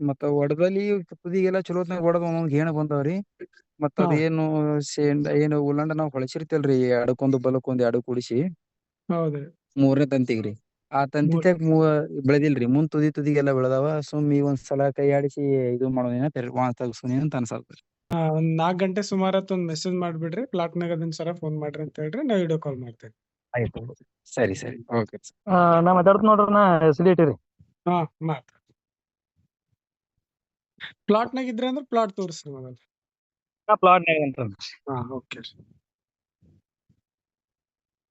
ಮತ್ತ ಒಡದಲ್ಲಿ ತುದಿಗೆಲ್ಲ ಚಲೋತ್ನಾಗ ಒಡದ್ ಒಂದೊಂದ್ ಗೇಣ ಬಂದಾವ್ರಿ. ಮತ್ತ. ಅದೇನು ಶೇಂಡ ಏನು ಉಲ್ಲಂಡ ನಾವ್ ಹೊಳಸಿರ್ತೇಲ್ರಿ ಅಡಕೊಂದು ಬಲಕ್ಕೊಂದು ಎರಡು ಕೂಡಿಸಿ. ಹೌದ್ರಿ. ಮೂರನೇ ತಂತಿಗ್ರಿ. ಆ ತಂತಿತ್ಯಾಗ ಮೂ ಬೆಳೆದಿಲ್ರಿ. ಮುಂದ್ ತುದಿ ತುದಿಗೆಲ್ಲಾ ಬೆಳದಾವ. ಸುಮ್ ಈಗ ಒಂದ್ ಸಲ ಕೈ ಆಡಿಸಿ ಇದು ಮಾಡೋದೇನ ತಗಸ್ಕೊಂದೇನ ಅಂತ ಅನ್ಸತ್ರಿ ಹಾ ಒಂದ್ ನಾಲ್ಕ್ ಗಂಟೆ ಸುಮಾರ್ ಹೊತ್ತು ಒಂದ್ ಮೆಸೇಜ್ ಮಾಡ್ಬಿಡ್ರಿ. ಪ್ಲಾಟ್ನಾಗ ಅದನ್ ಸರ ಫೋನ್ ಮಾಡ್ರಿ ಅಂತ ಹೇಳ್ರಿ. ನಾ ವಿಡಿಯೋ ಕಾಲ್ ಮಾಡ್ತೇನೆ ಆಯ್ತು ಸರಿ ಸರಿ. ಓಕೆ ನಾ ಮಾತಾಡ್ತ ನೋಡ್ರಿ ನಾ ರೀ. ಹಾ ಮಾತ್ರ ಪ್ಲಾಟ್ನಾಗ ಇದ್ರೆ ಅಂದ್ರೆ ಪ್ಲಾಟ್ ತೋರಿಸ್ರಿ ನಿಮಗೆ ಪ್ಲಾಟ್ ನಾಗ ಅಂತ ಹಾ ಓಕೆ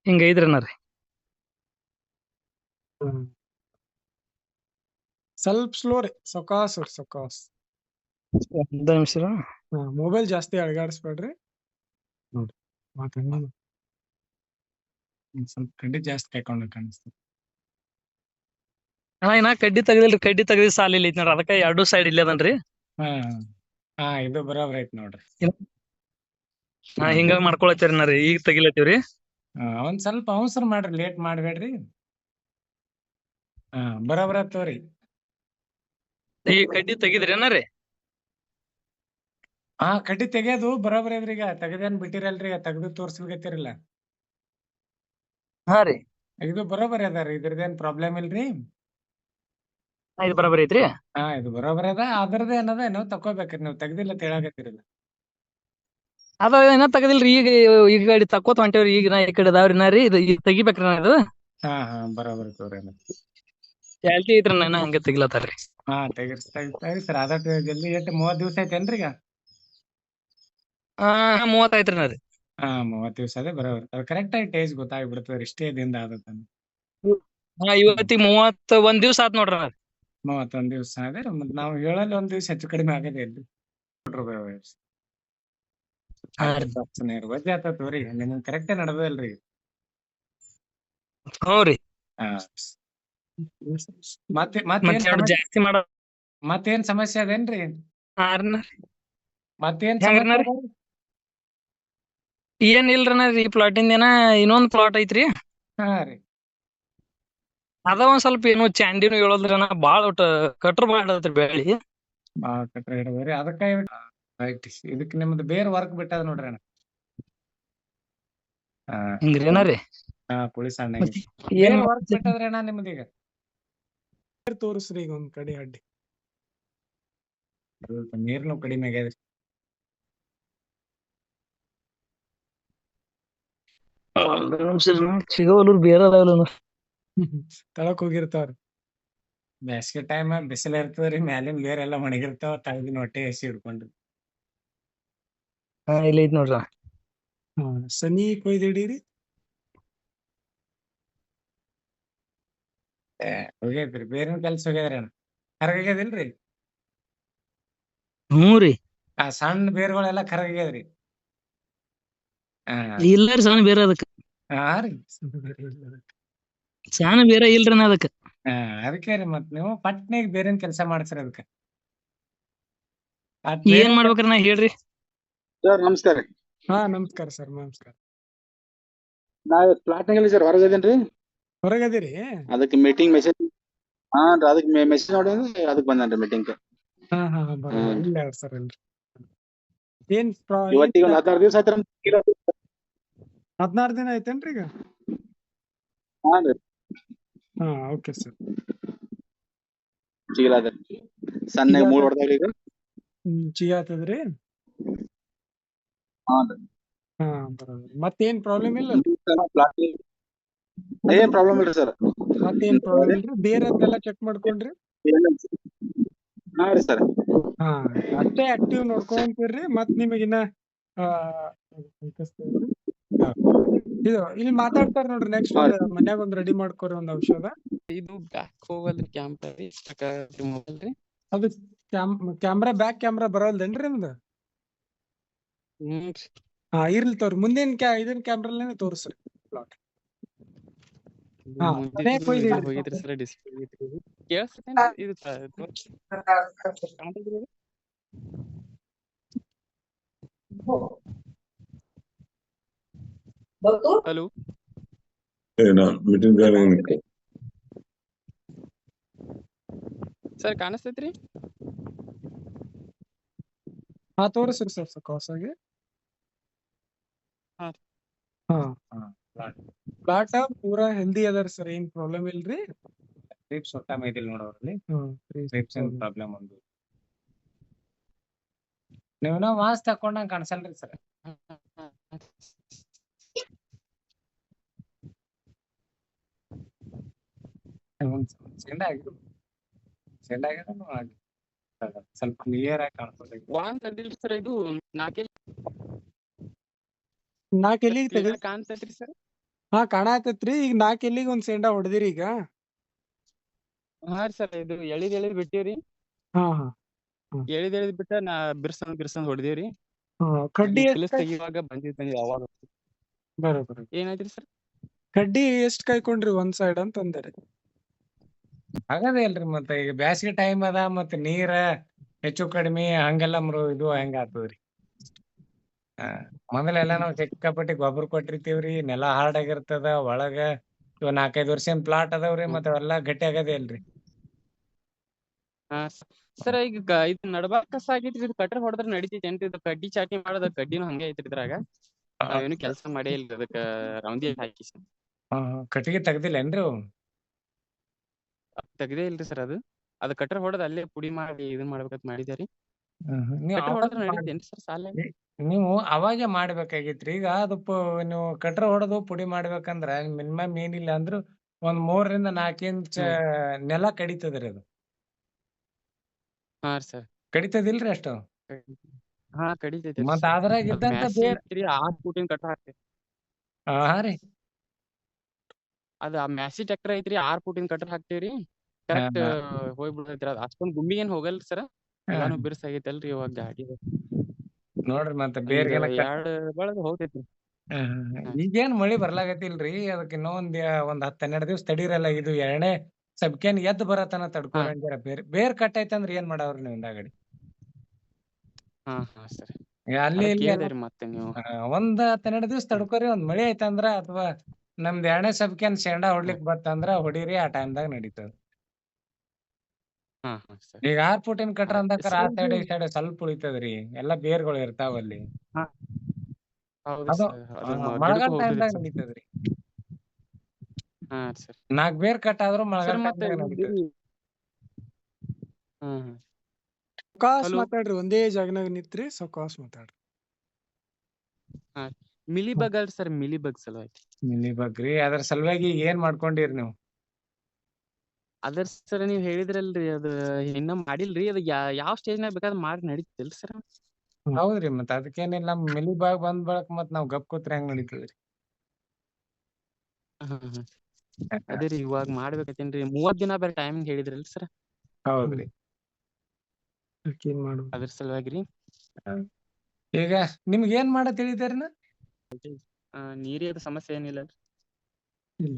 ಹಿಂಗ ಐದ್ರಿ ನಾ ರೀ ಸ್ವಲ್ಪ ಸ್ಲೋ ರೀ ಸೊಕಾಸ್ ರೀ ಸೊಕಾಸ್. ಒಂದ ನಿಮಿಷ ರೀ. ಹಾ ಮೊಬೈಲ್ ಜಾಸ್ತಿ ಅಳಗಾಡಿಸ್ಬೇಡ್ರಿ. ಮಾತಾಡಿ ಸ್ವಲ್ಪ ಕಡೆ ಜಾಸ್ತಿ ಕೈಕೊಂಡು ಕಾಣಿಸ್ತದೆ ಅಣ್ಣ ಇನ್ನ ಕಡ್ಡಿ ತೆಗದಿಲ್ರಿ ಕಡ್ಡಿ ತೆಗ್ದಿ ಸಾಲ ಇಲ್ಲ ಐತಿ ನೋಡ್ರಿ ಅದಕ್ಕ ಎರಡು ಸೈಡ್ ಇಲ್ಲೇ ಅದನ್ರಿ. ಹಾ ಹಾ ಇದು ಬರೋಬ್ರ ಐತಿ ನೋಡ್ರಿ. ಹಾ ಹಿಂಗ ಮಾಡ್ಕೊಳತ್ತೀರಿ ನಾ ರೀ ಈಗ ತೆಗಿಲತ್ತೀವ್ರಿ. ಹಾ ಒಂದ್ ಸ್ವಲ್ಪ ಅವಸರ ಮಾಡ್ರಿ ಲೇಟ್ ಮಾಡ್ಬೇಡ್ರಿ. ಹಾ ಬರೋಬ್ರ ತೋರಿ ಈ ಕಡ್ಡಿ ತೆಗಿದ್ರಿ ರೀ? ಹಾ ಕಡ್ಡಿ ತೆಗಿಯೋದು ಬರೋಬ್ರ ಇದ್ರಿ ಈಗ ತೆಗದೇನ್ ಬಿಟ್ಟಿರಲ್ರಿ ತೆಗ್ದು ತೋರ್ಸ್ಬೇಕತ್ತಿರಲ್ಲ. ಹಾ ರೀ. ಇದು ಬರೋಬರ್ ಅದ ಇದ್ರದ್ದೇನ್ ಪ್ರಾಬ್ಲಮ್ ಇಲ್ರಿ? ಇದು ಬರಾಬರಿ ಐತ್ರಿ? ಹಾ ಇದು ಬರೋಬರಿ ಅದ. ಅದ್ರದ್ದು ಏನದ ನೀವು ತಕೋಬೇಕ್ರಿ ನೀವು ತೆಗ್ದಿಲ್ಲ ತಿಳಾಕತ್ತೀರಲ್ಲ ಅದ ಏನ ತೆಗದಿಲ್ರಿ. ಈಗ ಈಗ ಗಾಡಿ ತಕ್ಕೋತ ಹೊಂಟೇವ್ರಿ. ಈಗ ನಾ ಈ ಕಡೆ ಅದಾವ್ರಿ ನಾ ರೀ. ಇದು ಈಗ ತೆಗಿಬೇಕ್ರಿ ನಾ ಇದು. ಹಾ ಹಾ ಬರೋಬರಿ ತಗೋರಿ ಅಲ್ಲ ಚಾಲ್ತಿ ಐತ್ರಿ ನಾ ಹಂಗೆ ತೆಗಿಲತ್ತಾರ್ರಿ ಹಾ ತೆಗಿರಿ ತೆಗಿ ಸರ್. ಅದ ಜಲ್ದಿ ಎಷ್ಟ್ ಮೂವತ್ ದಿವ್ಸ ಐತೇನ್ರಿ ಈಗ? ಹಾ ಮೂವತ್ತ್ ಐತ್ರಿ ನಾ ರೀ. ಹಾ ಮೂವತ್ ದಿವಸ ಅದೇ ಬರೋಬರಿ. ಅದ್ ಕರೆಕ್ಟ್ ಆಗಿ ಟೇಜ್ ಗೊತ್ತಾಗ್ಬಿಡ್ತದೆ ಇಷ್ಟೇ ದಿನದ ಆದತ್ತ ಹಾ ಇವತ್ತಿಗ್ ಮೂವತ್ತ ಒಂದ್ ದಿವ್ಸ ಆತ್ ನೋಡ್ರಿ ನಾ. ಮೂವತ್ತೊಂದ್ ದಿವ್ಸ ಅದೇ ಮತ್ ನಾವು ಹೇಳಲ್ಲಿ ಒಂದ್ ದಿವ್ಸ ಹೆಚ್ಚು ಕಡಿಮೆ ಆಗದೆ ಇಲ್ರಿ. ವಜ್ಜೆ ಆತ ತೋರಿ ನಿಮ್ಗೆ ಕರೆಕ್ಟೇ ನಡ್ದಲ್ರಿ ಹ್ಞೂ ಹಾ. ಮತ್ತೆ ಮತ್ತ್ ಮತ್ತೇನ್ ಸಮಸ್ಯೆ ಜಾಸ್ತಿ ಮಾಡೋ ಮತ್ತೇನ್ ಸಮಸ್ಯೆ ಅದೇನ್ರಿ. ಮತ್ತೇನ್? ಏನ್ ಇಲ್ರಿ ಈ ಪ್ಲಾಟಿಂದ ಏನ ಇನ್ನೊಂದ್ ಪ್ಲಾಟ್ ಐತ್ರಿ. ಹಾ ರೀ. ಅದ ಒಂದ್ ಸ್ವಲ್ಪ ಏನು ಚಾಂಡಿನೂ ಹೇಳೋದ್ರ ಅಣ್ಣ ಬಾಳ ಒಟ್ಟ ಕಟ್ರ ಮಾಡತ್ರಿ ಬೆಳಿ. ಬಾಳ ಕಟ್ರ ಹಿಡದ್ರಿ. ಅದಕ್ಕ ರೈಟ್ ಇದಕ್ ನಿಮ್ದು ಬೇರೆ ವರ್ಕ್ ಬಿಟ್ಟದ ನೋಡ್ರಿ ಅಣ್ಣ. ಹಾ ಹಿಂಗ್ರಿ ಏನ ರೀ? ಹಾ ಪುಳಿ ಸಣ್ಣ ಏನ್ ವರ್ಕ್ ಬಿಟ್ಟದ್ರಿ ಅಣ್ಣ ನಿಮ್ದೀಗ ತೋರಿಸ್ರಿ ಈಗ ಒಂದ್ ಕಡೆ ಅಡ್ಡಿ. ನೀರ್ನು ಕಡಿಮೆ ಆಗ್ಯಾದ್ರಿ. ಒಂದ್ ನಿಮಿಷ ರೀ ನಾ. ಸಿಗೋವಲ್ರು ಬೇರೆ ಅದಾವಲ್ಲ ತಳಕ್ ಹೋಗಿರ್ತಾವ್ರಿ. ಬ್ಯಾಸ್ಗೆ ಟೈಮ್ ಬಿಸಿಲ ಇರ್ತದ್ರಿ ಮ್ಯಾಲಿನ ಬೇರೆ ಎಲ್ಲಾ ಒಣಗಿರ್ತಾವ ತಳಗಿನ ಹೊಟ್ಟೆ ಹಸಿ ಹಿಡ್ಕೊಂಡ್ರಿ. ಹಾ ಇಲ್ಲಿ ಐತ್ ನೋಡ್ರ. ಹಾ ಸನಿ ಕೊಯ್ದು ಹಿಡೀರಿ. ಏ ಹೋಗೈತ್ರಿ ಬೇರೆ ಕೆಲ್ಸ ಹೋಗ್ಯದ್ರಿ ಅಣ್ಣ. ಕರಗಾಗ್ಯದಿಲ್ರಿ ಹ್ಞೂ ರೀ. ಆ ಸಣ್ಣ ಬೇರ್ಗಳೆಲ್ಲಾ ಕರಗಾಗ್ಯದ್ರಿ ಹಾ. ಇಲ್ಲ ರೀ ಸಣ್ಣ ಬೇರೆ ಅದಕ್ಕ. ಹಾ ರೀ. ಸಣ್ಣ ಬೇರೆ ಇಲ್ರಿ ನಾ ಅದಕ್ಕ ಅದಕ್ಕೆ ರೀ ಮತ್ ನೀವು ಪಟ್ನೆಗ್ ಬೇರೆನ್ ಕೆಲಸ ಮಾಡ್ತೀರ ಅದಕ್ಕ? ಅದ್ ಏನ್ ಮಾಡ್ಬೇಕ್ರಿ ನಾ ಹೇಳ್ರಿ. ಸರ್ ನಮಸ್ಕಾರ ಹಾ ನಮಸ್ಕಾರ ಸರ್ ನಮಸ್ಕಾರ. ನಾ ಪ್ಲಾಟ್ನಾಗ ಸರ್ ಹೊರಗದೇನ್ರಿ ಹೊರಗದಿರಿ ಅದಕ್ಕೆ ಮೀಟಿಂಗ್ ಮೆಸೇಜ್ ಹಾ ಅದಕ್ಕೆ ಮೆಸೇಜ್ ನೋಡಿ ಅದಕ್ಕೆ ಬಂದನ್ರಿ ಮೀಟಿಂಗ್ ಹಾ ಹಾ ಇಲ್ಲ ಸರ್ ಇಲ್ರಿ. ಏನ್ ಇವತ್ತಿಗೆ ಒಂದ್ ಹದಿನಾರು ದಿವಸ ಆಯ್ತು ಹದಿನಾರು ದಿನ ಐತೇನ್ರಿ ಈಗ? ಹಾ ರೀ. ಹಾ ಓಕೆ ಸರ್ ಸಿಗಲಾದ ಸಣ್ಣ ಮೂಡ್ ಹೊಡೆದಾಗ ಈಗ ಚಿಗ ಆತದ್ರಿ ಹಾ ರೀ ಹಾ ಬರೋಬರ್. ಮತ್ತೇನ್ ಪ್ರಾಬ್ಲಮ್ ಇಲ್ಲ? ಏನ್ ಪ್ರಾಬ್ಲಮ್ ಇಲ್ರಿ ಸರ್. ಮತ್ತೇನ್ ಪ್ರಾಬ್ಲಮ್ ಇಲ್ರಿ? ಬೇರೆದೆಲ್ಲ ಚೆಕ್ ಮಾಡ್ಕೊಂಡ್ರಿ? ಹಾ ರೀ ಸರ್. ಹಾ ಅಷ್ಟೇ ಆಕ್ಟಿವ್ ನೋಡ್ಕೊಂತೀರ್ರಿ. ಮತ್ತ್ ನಿಮಗಿನ್ನ. ಇದು ಇಲ್ಲಿ ಮಾತಾಡ್ತಾರ ನೋಡ್ರಿ ನೆಕ್ಸ್ಟ್ ಮನ್ಯಾಗ ಒಂದ್ ರೆಡಿ ಮಾಡ್ಕೊರಿ ಒಂದ್ ಔಷಧ. ಇದು ಬ್ಯಾಕ್ ಹೋಗಲ್ರಿ ಕ್ಯಾಮ್ರಾ ರೀ ಮೊಬೈಲ್ ರೀ. ಅದು ಕ್ಯಾಮ್ ಕ್ಯಾಮ್ರಾ ಬ್ಯಾಕ್ ಕ್ಯಾಮ್ರಾ ಬರಲ್ದೇನ್ರಿ ನಿಮ್ದು? ಹಾ ಇರ್ಲಿ ತೋರಿ ಮುಂದಿನ ಕ್ಯಾ ಇದನ್ ಕ್ಯಾಮ್ರಲ್ಲೇ ತೋರಿಸ್ರಿ. ಪ್ಲಾಟ್ ಹಾ, ಅದೇ ಕೊಯ್ದು ಹಿಡ್ರಿ. ಹೋಗಿದ್ರಿ ಸರ್ ಡಿಸ್ಪ್ಲೇ ಹೋಗಿದ್ರಿ ಕೇಳಿಸ್ತೇನ್ರಿ ಇದು ಹಲೋ? ಏನೋ ಮೀಟಿಂಗ್ ಸರ್ ಕಾಣಿಸ್ತೈತ್ರಿ? ಹಾ ತೋರಿಸ್ರಿ ಸರ್ ಸಕಾಸ್ ಆಗಿ ಹಾ. ಹಾ. ಹಾ ಪ್ಲಾಟ್ ಪೂರಾ ಹೆಲ್ದಿ ಅದಾರ ಸರ್ ಏನ್ ಪ್ರಾಬ್ಲಮ್ ಇಲ್ರಿ? ಟ್ರಿಪ್ಸ್ ಒಟ್ಟ ಮೈದಿಲ್ ನೋಡೋರಲ್ಲಿ ಹ್ಮ್ ಟ್ರಿಪ್ಸ್ ಪ್ರಾಬ್ಲಮ್ ಒಂದು. ನೀವ್ ಮಾಸ್ ತಕೊಂಡಂಗ್ ಕಾಣಿಸಲ್ರಿ ಸರ್. ಆಗಿರೋನು ಆಗಿ ಸ್ವಲ್ಪ ಕ್ಲಿಯರ್ ಆಗಿ ಕಾಣಿಸ್ತದೆ ವಾನ್ ತಂದಿಲ್ರಿ ಸರ್ ಇದು ನಾಲ್ಕೆ ನಾಕ್ ಎಲ್ಲಿಗ್ ತೆಗದ್ ಕಾಣ್ತೈತ್ರಿ ಸರ್ ಹಾ ಕಾಣಾತೈತ್ರಿ. ಈಗ ನಾಕ್ ಎಲ್ಲಿಗ್ ಒಂದ್ ಸೆಂಡ ಹೊಡೆದಿರಿ ಈಗ? ಹಾ ರೀ ಸರ್ ಇದು ಎಳಿದ್ ಎಳಿದ್ ಬಿಟ್ಟಿವ್ರಿ. ಹಾ ಹಾ. ಎಳಿದ್ ಎಳಿದ್ ಬಿಟ್ಟ ನಾ ಬಿರ್ಸನ್ ಬಿರ್ಸನ್ ಹೊಡೆದೇವ್ರಿ. ಹಾ ಕಡ್ಡಿ ತೆಗಿವಾಗ ಎಷ್ಟ್ ಯಾವಾಗ ಬಂದಿದ್ ಬಂದಿದ್ ಅವಾಗ ಬರೋಬರ್ ಏನಾಯ್ತ್ರಿ ಸರ್ ಕಡ್ಡಿ ಎಷ್ಟ್ ಕಾಯ್ಕೊಂಡ್ರಿ ಒಂದ್ ಸೈಡ್ ಅಂತ ಅಂದಾರೆ ಆಗದೇ ಇಲ್ರಿ ಮತ್ತೆ ಈಗ ಬ್ಯಾಸಿಗೆ ಟೈಮ್ ಅದ ಮತ್ತ ನೀರ ಹೆಚ್ಚು ಕಡಿಮೆ ಹಂಗೆಲ್ಲ ಮರು ಇದು ಹೆಂಗ ಆಗ್ತದ್ರಿ ಆ ಮೊದಲೆಲ್ಲ ನಾವ್ ಸಿಕ್ಕಾಪಟ್ಟಿ ಗೊಬ್ಬರ ಕೊಟ್ಟಿರ್ತೀವ್ರಿ ನೆಲ ಹಾರ್ಡ್ ಆಗಿರ್ತದ ಒಳಗ ಇವ್ ನಾಲ್ಕೈದು ಏನ್ ಪ್ಲಾಟ್ ಅದಾವ್ರಿ ಮತ್ತೆ ಅವೆಲ್ಲಾ ಗಟ್ಟಿ ಆಗದೇ ಇಲ್ರಿ. ಹಾ ಸರ್ ಈಗ ಗ- ಇದು ನಡ್ಬಾರ್ಕ್ ಕಸ ಆಗೈತ್ರಿ ಇದು ಕಟ್ರ ಹೊಡೆದ್ರ ನಡಿತೈತೇನ್ರಿ ಇದು ಕಡ್ಡಿ ಚಾಟಿ ಮಾಡೋದ ಕಡ್ಡಿನೂ ಹಂಗೆ ಐತ್ರಿ ಇದ್ರಾಗ. ನಾವೇನು ಕೆಲಸ ಮಾಡೇ ಇಲ್ಲ ಅದಕ್ಕ ರೌಂದಿ ಹಾಕಿ ಹಾ ಕಟ್ಟಿಗಿ ಕಟ್ಟಿಗೆ ತೆಗ್ದಿಲ್ಲೇನ್ರಿ ಅವು? ತೆಗ್ದೇ ಇಲ್ರಿ ಸರ್ ಅದು. ಅದ್ ಕಟ್ರ ಹೊಡೆದ್ ಅಲ್ಲೇ ಪುಡಿ ಮಾಡಿ ಇದನ್ ಮಾಡ್ಬೇಕಂತ ಅಂತ ನೀವ್ ಕಟ್ರ ಅವಾಗ ಹೊಡೆದ್ರ ಮಾಡ್- ಸರ್ ಸಾಲ? ನೀವು ಅವಾಗೆ ಮಾಡ್ಬೇಕಾಗಿತ್ರಿ. ಈಗ ಅದು ಪು- ನೀವು ಕಟ್ರ ಹೊಡೆದು ಪುಡಿ ಮಾಡ್ಬೇಕಂದ್ರ ಮಿನಿಮಮ್ ಏನಿಲ್ಲ ಅಂದ್ರು ಒಂದ್ ಮೂರರಿಂದ ನಾಲ್ಕು ಇಂಚ್ ನೆಲ ಕಡಿತದ್ರಿ ಅದು. ಹಾ ಸರ್. ಕಡಿತದಿಲ್ರಿ ಅಷ್ಟು? ಹಾ ಕಡಿತೈತಿ ಮತ್ತ್ ಅದ್ರಾಗ ಇದ್ದಂತ ಬೇರೆ ಆರ್ ಫೂಟಿನ್ ಕಟ್ರ ಹಾ ರೀ. ಅದ ಮ್ಯಾಸಿ ಟ್ರ್ಯಾಕ್ಟರ್ ಐತ್ರಿ ಆರ್ ಫೂಟಿನ್ ಕಟ್ರ ಹಾಕ್ತೇವ್ರಿ. ಕರೆಕ್ಟ್ ಹೋಗ್ಬಿಡ್ತೈತ್ರಿ ಅದ್. ಅಷ್ಟೊಂದ್ ಗುಮ್ಮಿ ಏನ್ ಹೋಗಲ್ರಿ ಸರ್? ಎಲ್ಲಾನು ಬಿರ್ಸ್ ಆಗೈತಲ್ರಿ ಇವಾಗ ಗಾಡಿ. ನೋಡ್ರಿ ಮತ್ತೆ ಬೇರೆ ಎರಡ್ ಬಳಗ ಹೋಗ್ತೈತ್ರಿ. ಈಗೇನ್ ಮಳಿ ಬರ್ಲಾಗತ್ತಿಲ್ರಿ ಅದಕ್ಕೆ ಇನ್ನೊಂದ್ ಒಂದ್ ಹತ್ತ್ ಹನ್ನೆರಡ್ ದಿವಸ ತಡೀರಲ್ಲ ಇದು ಎರಡನೇ ಸಬ್ಕೇನ್ ಎದ್ದ್ ಬರತನ ತಡ್ಕೊಳಂಗಿರ ಬೇರ್ ಬೇರ್ ಕಟ್ಟೈತಂದ್ರ ಏನ್ ಮಾಡವ್ರಿ ನೀವು ಹಿಂದಾಗಡಿ? ಹಾ ಹಾ ಸರ್. ಅಲ್ಲಿ ಇಲ್ಲಿ ಮತ್ತೆ ನೀವು. ಒಂದ್ ಹತ್ತ್ ಹನ್ನೆರಡ್ ದಿವ್ಸ ತಡ್ಕೊರಿ ಒಂದ್ ಮಳಿ ಐತಂದ್ರ ಅಥವಾ ನಮ್ದ್ ಎರಡನೇ ಸಬ್ಕೇನ್ ಶೇಂಡ ಹೊಡ್ಲಿಕ್ ಬತ್ತಂದ್ರ ಹೊಡಿರಿ ಆ ಟೈಮ್ದಾಗ ನಡೀತದ. ಹಾ ಹಾ ಸರ್. ಈಗ ಆರ್ ಫುಟಿನ್ ಕಟ್ರ ಅಂದಕ್ಕಾರ ಆ ಸೈಡ್ ಈ ಸೈಡ್ ಸ್ವಲ್ಪ ಉಳಿತದ್ರಿ. ಎಲ್ಲಾ ಬೇರ್ಗಳು ಇರ್ತಾವ ಅಲ್ಲಿ. ಹೌದು ಅದು ಸರ್ ಆ, ಅದು ಮ- ಮಳೆಗಾಲ ಗಿಡಕ್ಕೂ ಟೈಮ್ದಾಗ. ನಡೀತದ್ರಿ. ಹಾ ಸರ್. ನಾಕ್ ಬೇರ್ ಕಟ್ ಆದ್ರೂ ಸರ್ ಮಳೆಗಾಲ ಮತ್ತೆ ಟೈಮ್ದಾಗ Hello. ಮಾತಾಡ್ರಿ ಒಂದೇ ಜಾಗನಾಗ ನಿಂತ್ರಿ ಸೊಕಾಸ್ ಮಾತಾಡ್ರಿ. ಮಿಲಿ ಬಗ್ ಅಲ್ರಿ ಸರ್ ಮಿಲಿಬಗ್ ಸಲುವಾಗಿ. ಮಿಲಿಬಗ್ ಬಗ್ರಿ ಅದ್ರ ಸಲುವಾಗಿ ಏನ್ ಮಾಡ್ಕೊಂಡಿರಿ ನೀವು? ಅದರ್ ಸರ್ ನೀವ್ ಹೇಳಿದ್ರಲ್ರಿ ಅದ ಇನ್ನ ಮಾಡಿಲ್ರಿ ಅದ ಯಾವ ಸ್ಟೇಜ್ ನಾಗ ಬೇಕಾದ್ರೆ ಮಾಡಿ ನಡೀತಿಲ್ ಸರ್. ಹೌದ್ರಿ ಮತ್ತ ಅದಕ್ಕೇನಿಲ್ಲ ಮಿಲಿ ಬಾಗ್ ಬಂದ್ ಬಳಕ ಮತ್ ನಾವ್ ಗಪ್ ಕೂತ್ರೆ ಹೆಂಗ್ ನಡೀತದ್ರಿ? ಅದೇ ರೀ ಇವಾಗ ಮಾಡ್ಬೇಕತ್ತೇನ್ರಿ ಮೂವತ್ ದಿನ ಬೇರೆ ಟೈಮ್ ಹೇಳಿದ್ರಲ್ ಸರ್. ಹೌದ್ರಿ. ಅದ್ರ ಸಲುವಾಗಿ ರೀ. ಈಗ ನಿಮ್ಗ್ ಏನ್ ಮಾಡತ್ ಆ, ನೀರಿನ ಸಮಸ್ಯೆ ಏನಿಲ್ಲ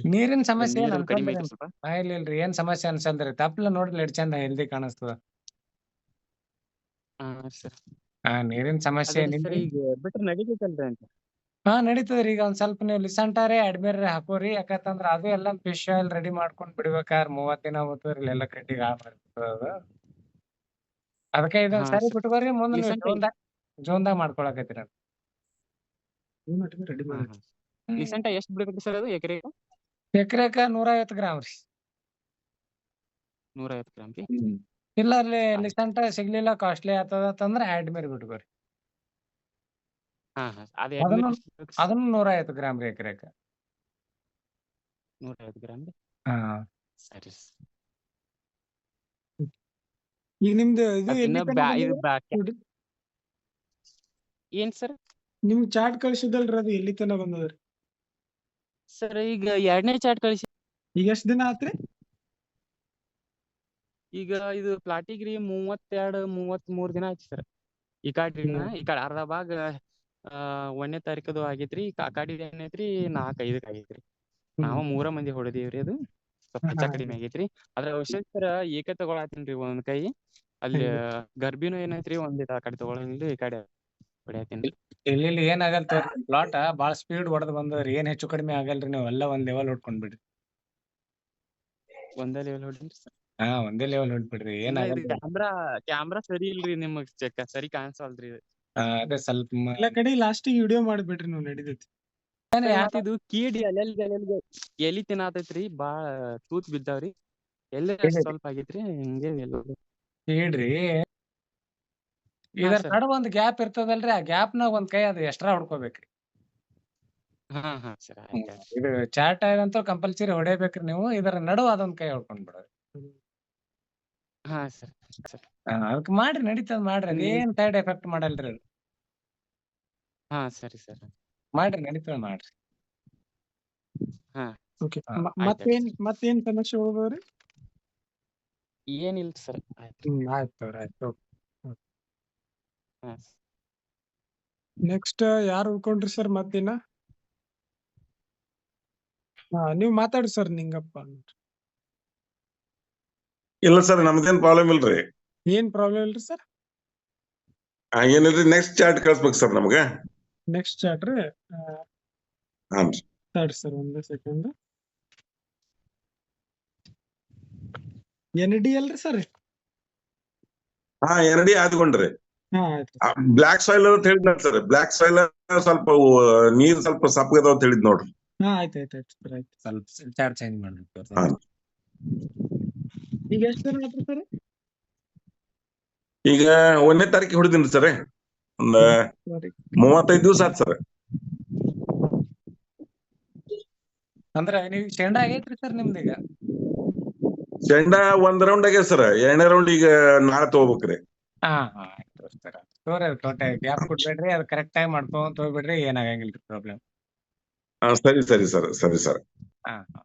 ನೀರಿನ ಸಮಸ್ಯೆ ಕಡಿಮೆ ಸ್ವಲ್ಪ. ಇಲ್ಲ ಇಲ್ರಿ ಏನ್ ಸಮಸ್ಯೆ ಅನ್ಸಲ್ರಿ ತಪ್ಪಲ ನೋಡ್ರಿ ಎಷ್ಟ್ ಚಂದ ಹೆಲ್ದಿ ಕಾಣಿಸ್ತದ. ಹಾ ಸರ್. ಹಾ ನೀರಿನ ಸಮಸ್ಯೆ ಏನಿಲ್ಲ. ಈಗ ಬಿಟ್ರೆ ನಡೀತೈತಲ್ರಿ ಅಂತ. ಹಾ ನಡೀತದ್ರಿ ಈಗ ಒಂದ್ ಸ್ವಲ್ಪ ನೀವು ಲಿಸಂಟಾರೆ ಅಡ್ಮಿರ್ ಹಾಕೋರಿ. ಯಾಕಂತಂದ್ರ ಅದು ಎಲ್ಲಾ ಫಿಶ್ ಆಯಿಲ್ ರೆಡಿ ಮಾಡ್ಕೊಂಡ್ ಬಿಡ್ಬೇಕಾರ್. ಮೂವತ್ತಿನ ದಿನ ಹೋಗ್ತದ್ರಿ ಎಲ್ಲ ಕಡ್ಡಿಗೆ ಹಾಳ್ ಮಾಡ್ತದ ಅದಕ್ಕೆ ಇದೊಂದ್ ಸರಿ ಬಿಟ್ಕೋರಿ ಮುಂದ್ ಜೂನ್ದಾಗ ಜೂನ್ದಾಗ ಮಾಡ್ಕೊಳಕತ್ತೀರ ರೆಡಿ ಹಾ ಎಷ್ಟು ಬಿಡಬೇಕು ಸರ್ ಅದು ಎಕರೆ ಎಕರೆಕ ನೂರ ಐವತ್ತು ಗ್ರಾಮ್ ರೀ. ನೂರ ಐವತ್ತು ಗ್ರಾಮ್ ರೀ ಇಲ್ಲ ಅಲ್ಲಿ ಲಿಸಂಟ ಸಿಗ್ಲಿಲ್ಲ ಕಾಸ್ಟ್ಲಿ ಆಗ್ತದ ಆಡ್ ಅಡ್ಮಿರ್ ಬಿಟ್ಕೋರಿ. ಹಾ ಹಾ. ಅದೇ ಅದನ್ನು- ನೂರ ಐವತ್ತು ಗ್ರಾಮ್ ರೀ ಎಕರೆಕ. ನೂರ ಐವತ್ತು ಗ್ರಾಮ್ ರೀ ಹಾ. ಸರಿ ಈಗ ನಿಮ್ದು ಇದು. ಏನ್ ಸರ್? ನಿಮ್ಗ್ ಚಾಟ್ ಕಳ್ಸಿದಲ್ರಿ ಅದು ಎಲ್ಲಿ ತನ ಬಂದದ್ರಿ? ಸರ್ ಈಗ ಎರಡನೇ ಚಾಟ್ ಕಳಿಸಿ ಈಗ ಎಷ್ಟ್ ದಿನ ಆತ್ರಿ? ಈಗ ಇದು ಪ್ಲಾಟಿಗ್ರಿ ಮೂವತ್ತೆರಡು ಮೂವತ್ತ್ ಮೂರ್ ದಿನ ಆಯ್ತು ಸರ್. ಈ ಕಾಡಿನ ಈ ಕಡೆ ಅರ್ಧ ಭಾಗ ಆ ಒಂದನೇ ತಾರೀಕದು ಆಗೈತ್ರಿ. ಆ ಕಾಡಿ ಏನೈತ್ರಿ ನಾಲ್ಕ್ ಐದಕ್ ಆಗೇತ್ರಿ. ನಾವು ಮೂರ ಮಂದಿ ಹೊಡೆದೇವ್ರಿ ಅದು. ಸ್ವಲ್ಪ ಹೆಚ್ಚ ಕಡಿಮೆ ಆಗೈತ್ರಿ. ಅದ್ರ ಔಷಧ ಸರ ಏಕ ತಗೊಳತೀನ್ರಿ ಒಂದ್ ಕೈ? ಅಲ್ಲಿ ಗರ್ಭಿನೂ ಏನೈತ್ರಿ ಒಂದ್ ಆ ಕಡೆ ತಗೊಳಂಗಿಲ್ರಿ ಈ ಕಡೆ. ಹೊಡ್ಯಾತೀನಿ ಇಲ್ಲಿ ಏನ್ ತೋರಿ ಪ್ಲಾಟ್ ಬಾಳ ಸ್ಪೀಡ್ ಹೊಡೆದ್ ಬಂದದ್ರಿ ಏನ್ ಹೆಚ್ಚು ಕಡಿಮೆ ಆಗಲ್ರಿ ನೀವು? ಎಲ್ಲ ಒಂದ್ ಲೆವೆಲ್ ಹೊಡ್ಕೊಂಡ್ ಬಿಡ್ರಿ. ಒಂದೇ ಲೆವೆಲ್ ಹೊಡಿನ್ರಿ ಹಾ ಒಂದೇ ಲೆವೆಲ್ ಹೊಡ್ಬಿಡ್ರಿ ಏನಾಗಲ್ಲ ಕ್ಯಾಮ್ರಾ ಕ್ಯಾಮ್ರಾ ಸರಿ ಇಲ್ರಿ ನಿಮಗ್ ಚೆಕ್ ಸರಿ ಕಾಣಿಸಲ್ರಿ ಅದೇ ಸ್ವಲ್ಪ ಎಲ್ಲಾ ಕಡೆ ಲಾಸ್ಟಿಗೆ ವಿಡಿಯೋ ಮಾಡ್ಬಿಡ್ರಿ ನೀವು ನಡೀತೈತಿ. ಇದು ಕೀಡಿ ಅಲ್ಲೆಲ್ಗೆ ಅಲ್ಲೆಲ್ಗೆ ಎಲಿ ತಿನ್ನಾತೈತ್ರಿ ಬಾಳ ತೂತ್ ಬಿದ್ದಾವ್ರಿ. ಎಲ್ಲ? ಸ್ವಲ್ಪ ಆಗೈತ್ರಿ ಹಿಂಗೆ ಎಲ್ಲೋದು. ಇದರ. ನಡುವ ಒಂದ್ ಗ್ಯಾಪ್ ಇರ್ತದಲ್ರಿ ಆ ಗ್ಯಾಪ್ ನಾಗ ಒಂದ್ ಕೈ ಅದು ಎಕ್ಸ್ಟ್ರಾ ಹೊಡ್ಕೋಬೇಕ್ರಿ. ಹಾ ಹಾ. ಸರಿ ಆಯ್ತ್ ಆಯ್ತ್. ಇದು ಚಾಟ್ ಅಂತೂ ಕಂಪಲ್ಸರಿ ಹೊಡಿಬೇಕ್ರಿ ನೀವು ಇದರ ನಡುವ ಅದೊಂದ್ ಕೈ ಹೊಡ್ಕೊಂಡ್ ಬಿಡ್ರಿ ಹಾ ಸರ್ ಮಾಡ್ರಿ ನಡೀತದ ಮಾಡ್ರಿ ಅದೇನ್ ಸೈಡ್ ಎಫೆಕ್ಟ್ ಮಾಡಲ್ರಿ ಅದು. ಹಾ ಸರಿ ಸರ್. ಮಾಡ್ರಿ ನಡೀತದ ಮಾಡ್ರಿ. ಓಕೆ ಹಾ, ಆಯ್ತ್ ಮತ್ತೇನ್ ಮತ್ತೇನ್ ಸಮಸ್ಯೆ ಉಳ್ದವ್ರಿ ಏನಿಲ್ಲ ಸರ್ ಆಯ್ತು. ಆಯ್ತು ಆಯ್ತು ನೆಕ್ಸ್ಟ್ ಯಾರು ಉಳ್ಕೊಂಡ್ರಿ ಸರ್ ಮತ್ತಿನ ನೀವು ನೀವ್ ಮಾತಾಡಿ ಸರ್ ನಿಂಗಪ್ಪ ಇಲ್ಲ ಸರ್ ನಮ್ದೇನ್ ಪ್ರಾಬ್ಲಮ್ ಇಲ್ರಿ. ಏನ್ ಪ್ರಾಬ್ಲಮ್ ಇಲ್ರಿ ಸರ್ ಆ, ಏನಿಲ್ರಿ ನೆಕ್ಸ್ಟ್ ಚಾರ್ಟ್ ಕಳ್ಸ್ಬೇಕು ಸರ್ ನಮ್ಗ. ನೆಕ್ಸ್ಟ್ ಚಾಟ್ ರೀ? ತಡ್ರಿ ಸರ್ ಒಂದೇ ಸೆಕೆಂಡ್ ಎನ್ ಡಿ ಅಲ್ರಿ ಸರ್ ಹಾ ಎರಡಿ ಆದ್ಕೊಂಡ್ರಿ ಹಾ ಆಯ್ತು ಬ್ಲಾಕ್ ಸಾಯಿಲ್ ಅಂತ ಹೇಳಿದ್ನ ಸರ್ ಬ್ಲಾಕ್ ಸಾಯಿಲ್ ಸ್ವಲ್ಪ ನೀರ್ ಸ್ವಲ್ಪ ಸಪ್ಪಗದಾವ ಅಂತ ಹೇಳಿದ್ ನೋಡ್ರಿ. ಹಾ ಆಯ್ತು ಆಯ್ತು ಆಯ್ತು ಸರ್ ಆಯ್ತು. ಸ್ವಲ್ಪ ಚಾರ್ಟ್ ಚೇಂಜ್ ಮಾಡ್ಬೇಕು ಈಗ ಎಷ್ಟು ಜನ ಸರ್ ಈಗ ಒಂದನೇ ತಾರೀಕು ಹೊಡಿದೀನಿ ಸರ್ ಒಂದ ಮೂವತ್ತೈದು ದಿವಸ ಆತ್ ಸರ್ ಅಂದ್ರ ನೀವು ಶೇಂಡ ಆಗೈತ್ರಿ ಸರ್ ನಿಮ್ದೀಗ ಚೆಂಡ ಒಂದ್ ರೌಂಡ್ ಆಗ್ಯದ ಸರ್ ಎರಡನೇ ರೌಂಡ್ ಈಗ ನಾಳೆ ತಗೋಬೇಕ್ರಿ. ಹಾ ಹಾ. ತೋರಿ ಟೋಟ ಗ್ಯಾಪ್ ಕೊಡ್ಬೇಡ್ರಿ ಅದ್ ಕರೆಕ್ಟ್ ಟೈಮ್ ಮಾಡ್ಕೊಂತ ಹೋಗ್ಬಿಡ್ರಿ ಏನಾಗಂಗಿಲ್ರಿ ಪ್ರಾಬ್ಲಮ್ ಹಾ ಸರಿ ಸರಿ ಸರ್ ಸರಿ ಸರ್. ಹಾ ಹಾ.